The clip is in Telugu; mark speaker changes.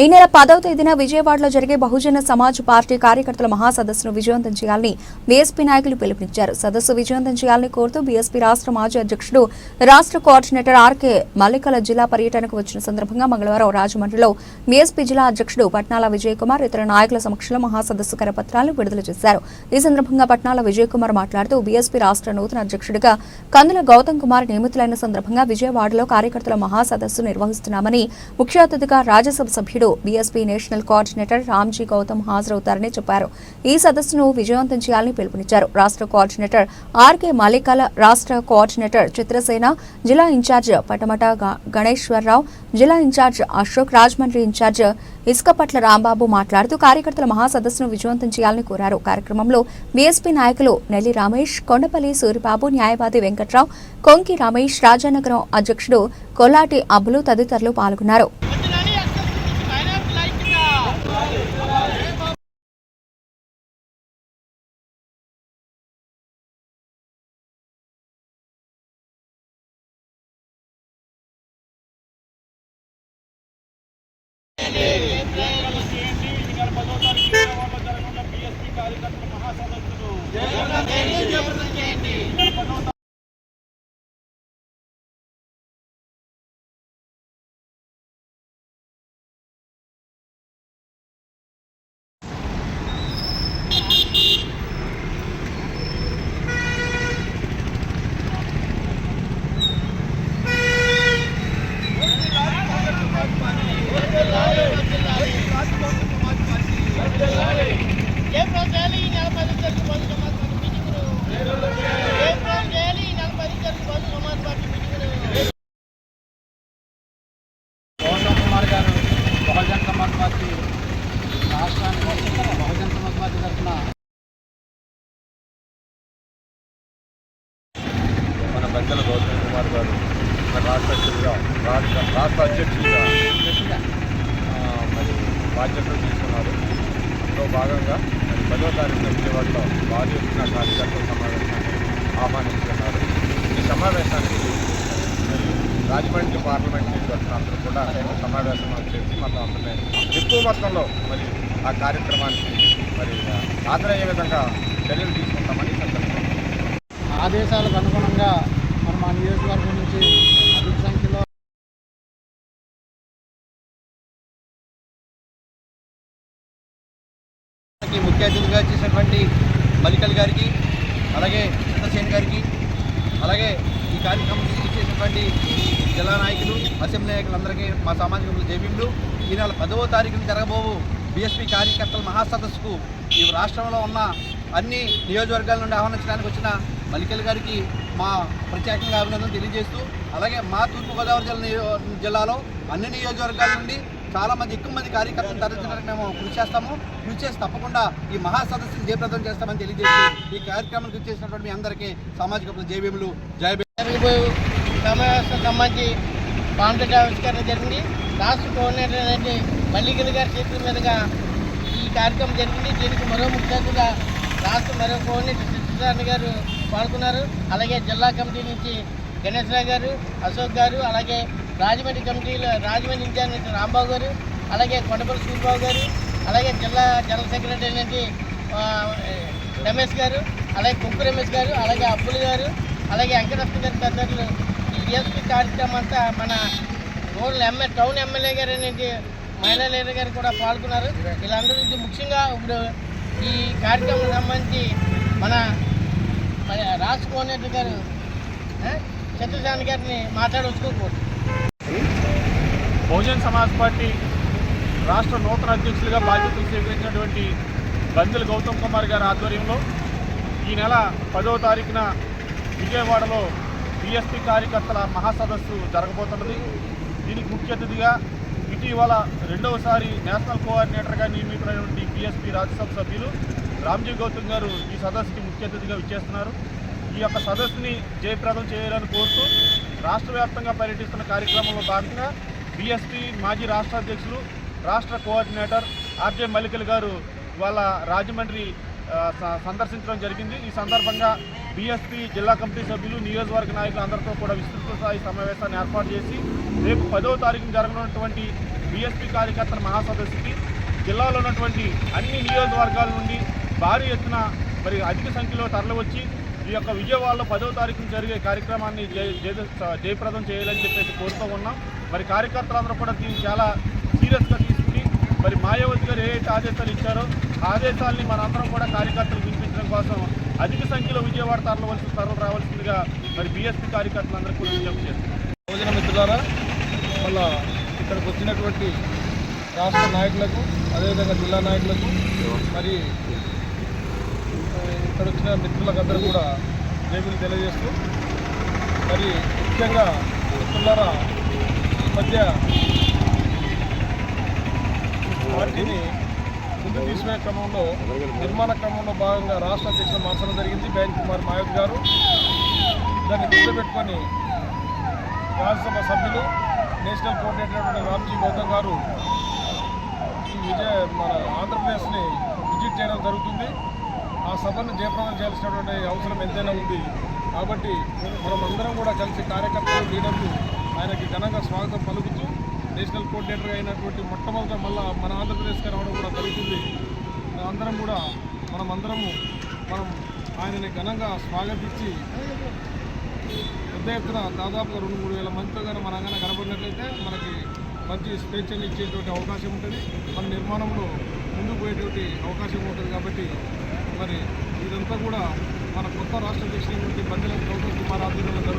Speaker 1: ఈ నెల పదవ తేదీన విజయవాడలో జరిగే బహుజన సమాజ్ పార్టీ కార్యకర్తల మహాసదస్సును విజయవంతం చేయాలని బీఎస్పీ నాయకులు పిలుపునిచ్చారు. సదస్సు విజయవంతం చేయాలని కోరుతూ బీఎస్పీ రాష్ట్ర మాజీ అధ్యక్షుడు రాష్ట్ర కోఆర్డినేటర్ ఆర్కే మల్లికల జిల్లా పర్యటనకు వచ్చిన సందర్భంగా మంగళవారం రాజమండ్రిలో బీఎస్పీ జిల్లా అధ్యక్షుడు పట్నాల విజయ్ కుమార్ ఇతర నాయకుల సమక్షంలో మహాసదస్సు కరపత్రాలు విడుదల చేశారు. ఈ సందర్భంగా పట్నాల విజయ్ కుమార్ మాట్లాడుతూ బీఎస్పీ రాష్ట్ర నూతన అధ్యక్షుడిగా కందుల గౌతమ్ కుమార్ నియమితులైన సందర్భంగా విజయవాడలో కార్యకర్తల మహాసదస్సు నిర్వహిస్తున్నామని ముఖ్య అతిథిగా రాజ్యసభ సభ్యుడు BSP national coordinator Ramji Gautam హాజరవుతారని చెప్పారు. ఈ సదస్సును విజయవంతం చేయాలని పిలుపునిచ్చారు. రాష్ట్ర కోఆర్డినేటర్ ఆర్కే మాలికాల రాష్ట్ర కోఆర్డినేటర్ చిత్రసేన జిల్లా ఇన్ఛార్జ్ పటమట గణేశ్వరరావు జిల్లా in charge Ashok Rajahmundry in charge Isukapatla Rambabu మాట్లాడుతూ కార్యకర్తల మహాసదస్సును విజయవంతం చేయాలని కోరారు. కార్యక్రమంలో బీఎస్పీ నాయకులు నెల్లి రమేష్ కొండపల్లి సూరిబాబు న్యాయవాది వెంకట్రావు కొంకి రమేష్ రాజానగరం అధ్యక్షుడు కొల్లాటి అబ్బులు తదితరులు పాల్గొన్నారు
Speaker 2: వద్దునని అసలు పైనాపిల్ లైట్గా ఏ ప్రోగ్రాం చేయాలి ఈ నెల పది తరగతి పది సమాజ్ పార్టీ మీటింగులు ఏ ప్రోగ్రాం చేయాలి ఈ నెల పది తరగతి పది సమాజ్ పార్టీ మీటింగులు
Speaker 3: గౌతమ్ కుమార్ గారు బహుజన్ సమాజ్ పార్టీ రాష్ట్రానికి బహుజన సమాజ్ పార్టీ తరఫున
Speaker 4: మన పెద్దల గౌతమ్ కుమార్ గారు మన రాష్ట్ర అధ్యక్షుడిగా రాష్ట్ర రాష్ట్ర అధ్యక్షుడిగా మరి బాధ్యతలు తీసుకున్నారు. అందులో భాగంగా మరి పదో తారీఖున విజయవాడలో భారీ ఎత్తున కార్యకర్తల సమావేశాన్ని ఆహ్వానిస్తున్నారు ఈ సమావేశానికి రాజమండ్రి పార్లమెంట్ నుంచి వచ్చిన అందరూ కూడా సమావేశం చేసి మనం అందరినీ ఎక్కువ మొత్తంలో మరి ఆ కార్యక్రమానికి మరి హాజరయ్యే విధంగా చర్యలు తీసుకుంటామని సందర్భంగా
Speaker 3: ఆదేశాలకు అనుగుణంగా మన మా నియోజకవర్గం నుంచి అధిక సంఖ్యలో
Speaker 5: ముఖ్య అతిథిగా చేసినటువంటి మల్లికల్ గారికి అలాగే చంద్రసేన్ గారికి అలాగే ఈ కార్యక్రమం చేసినటువంటి జిల్లా నాయకులు అసెంబ్లీ నాయకులందరికీ మా సామాజిక జేబీలు ఈ నెల పదవ తారీఖున జరగబోవు బీఎస్పీ కార్యకర్తల మహాసదస్సుకు ఈ రాష్ట్రంలో ఉన్న అన్ని నియోజకవర్గాల నుండి ఆహ్వానించడానికి వచ్చిన మల్లికల్ గారికి మా ప్రత్యేకంగా అభినందనలు తెలియజేస్తూ అలాగే మా తూర్పుగోదావరి జిల్లా నియో- జిల్లాలో అన్ని నియోజకవర్గాల నుండి చాలామంది ఎక్కువ మంది కార్యకర్తలు తరలించడానికి మేము కృషి చేస్తాము. కృషి చేసి తప్పకుండా ఈ మహాసదస్సును జయప్రదం చేస్తామని తెలియజేసి ఈ కార్యక్రమానికి కృషి చేసినటువంటి మీ అందరికీ సామాజిక జయభీములు జయ
Speaker 2: సమావేశం సంబంధించి పాండ్రిక ఆవిష్కరణ జరిగింది. రాష్ట్ర కోఆర్డినేటర్ అనేది మల్లికల్ గారి చేతుల మీదుగా ఈ కార్యక్రమం జరిగింది. దీనికి మరో ముఖ్యంగా రాష్ట్ర మరో కోఆర్డినేటర్ సత్యనారాయణ గారు పాల్గొన్నారు. అలాగే జిల్లా కమిటీ నుంచి గణేశ్వరరావు గారు అశోక్ గారు అలాగే రాజమండ్రి కమిటీలో రాజమండ్రి ఇన్ఛార్జ్ రాంబాబు గారు అలాగే కొండపల్లి సూరిబాబు గారు అలాగే జిల్లా జనరల్ సెక్రటరీ నుంచి రమేష్ గారు అలాగే కుంకు రమేష్ గారు అలాగే అబ్బుల్ గారు అలాగే వెంకటరత్న గారి తదితరులు. ఈ ఈఎస్పీ కార్యక్రమం అంతా మన రూరల్ ఎమ్మె టౌన్ ఎమ్మెల్యే గారు అనేది మహిళా లీడర్ గారు కూడా పాల్గొన్నారు. వీళ్ళందరి నుంచి ముఖ్యంగా ఇప్పుడు ఈ కార్యక్రమం సంబంధించి మన రాజ్ రాష్ట్ర కోఆర్డినేటర్ గారు ఆ, గారిని మాట్లాడవచ్చుకోకూడదు.
Speaker 6: బహుజన్ సమాజ్ పార్టీ రాష్ట్ర నూతన అధ్యక్షులుగా బాధ్యతలు స్వీకరించినటువంటి బందుల గౌతమ్ కుమార్ గారి ఆధ్వర్యంలో ఈ నెల పదో తారీఖున విజయవాడలో బీఎస్పీ కార్యకర్తల మహాసదస్సు జరగబోతున్నది. దీనికి ముఖ్య అతిథిగా ఇవాళ రెండవసారి నేషనల్ కోఆర్డినేటర్గా నియమితులైనటువంటి బీఎస్పీ రాజ్యసభ సభ్యులు రామ్జీ గౌతమ్ గారు ఈ సదస్సుకి ముఖ్య అతిథిగా విచ్చేస్తున్నారు. ఈ యొక్క సదస్సుని జయప్రదం చేయాలని కోరుతూ రాష్ట్ర వ్యాప్తంగా పర్యటిస్తున్న కార్యక్రమంలో భాగంగా బీఎస్పీ మాజీ రాష్ట్ర అధ్యక్షులు రాష్ట్ర కోఆర్డినేటర్ ఆర్జే మల్లికల్ గారు ఇవాళ రాజమండ్రి సందర్శించడం జరిగింది. ఈ సందర్భంగా బీఎస్పీ జిల్లా కమిటీ సభ్యులు నియోజకవర్గ నాయకులు అందరితో కూడా విస్తృత స్థాయి సమావేశాన్ని ఏర్పాటు చేసి రేపు పదవ తారీఖున జరగనున్నటువంటి బీఎస్పీ కార్యకర్తల మహాసదస్సుకి జిల్లాలో ఉన్నటువంటి అన్ని నియోజకవర్గాల నుండి భారీ ఎత్తున మరి అధిక సంఖ్యలో తరలివచ్చి ఈ యొక్క విజయవాడలో పదో తారీఖున జరిగే కార్యక్రమాన్ని జయ- జయప్రదం చేయాలని చెప్పేసి కోరుతూ ఉన్నాం. మరి కార్యకర్తలందరూ కూడా దీన్ని చాలా సీరియస్గా తీసుకుని మరి మాయావతి గారు ఏ ఆదేశాలు ఇచ్చారో ఆదేశాలని మనందరం కూడా కార్యకర్తలు వినిపించడం కోసం అధిక సంఖ్యలో విజయవాడ తరలవలసి తరలు రావాల్సిందిగా మరి బీఎస్పీ కార్యకర్తలందరూ కూడా విజ్ఞప్తి చేస్తున్నారు
Speaker 3: ద్వారా మిత్రులారా ఇక్కడికి వచ్చినటువంటి రాష్ట్ర నాయకులకు అదేవిధంగా జిల్లా నాయకులకు మరి ఇక్కడ వచ్చిన మిత్రులకందరూ కూడా జేబులు తెలియజేస్తూ మరి ముఖ్యంగా మిత్రులారా ఈ మధ్య పార్టీని ముందు తీసుకునే క్రమంలో నిర్మాణ క్రమంలో భాగంగా రాష్ట్ర అధ్యక్షులు మార్చడం జరిగింది బ్యాంక్ కుమార్ మాయత్ గారు. దాన్ని గుర్తుపెట్టుకొని రాజ్యసభ సభ్యులు నేషనల్ కోఆర్డినేటర్ రామ్జీ గౌతమ్ గారు ఈ విజయ మన ఆంధ్రప్రదేశ్ని విజిట్ చేయడం జరుగుతుంది. ఆ సభను జయప్రదం చేయాల్సినటువంటి అవసరం ఎంతైనా ఉంది. కాబట్టి మనం అందరం కూడా కలిసి కార్యకర్తలు లీడర్లు ఆయనకి ఘనంగా స్వాగతం పలుకుతూ నేషనల్ కోఆర్డినేటర్ అయినటువంటి మొట్టమొదట మళ్ళా మన ఆంధ్రప్రదేశ్కి రావడం కూడా జరుగుతుంది. అందరం కూడా మనం అందరము మనం ఆయనని ఘనంగా స్వాగతించి పెద్ద ఎత్తున దాదాపుగా రెండు మూడు వేల మందితో కానీ మన కానీ కనబడినట్లయితే మనకి మంచి స్వేచ్ఛను ఇచ్చేటువంటి అవకాశం ఉంటుంది. మన నిర్మాణంలో ముందుకు పోయేటువంటి అవకాశం ఉంటుంది కాబట్టి మరి ఇదంతా కూడా మన కొత్త రాష్ట్ర అధ్యక్షులైనటువంటి బందెల గౌతమ్ కుమార్ ఆధ్వర్యంలో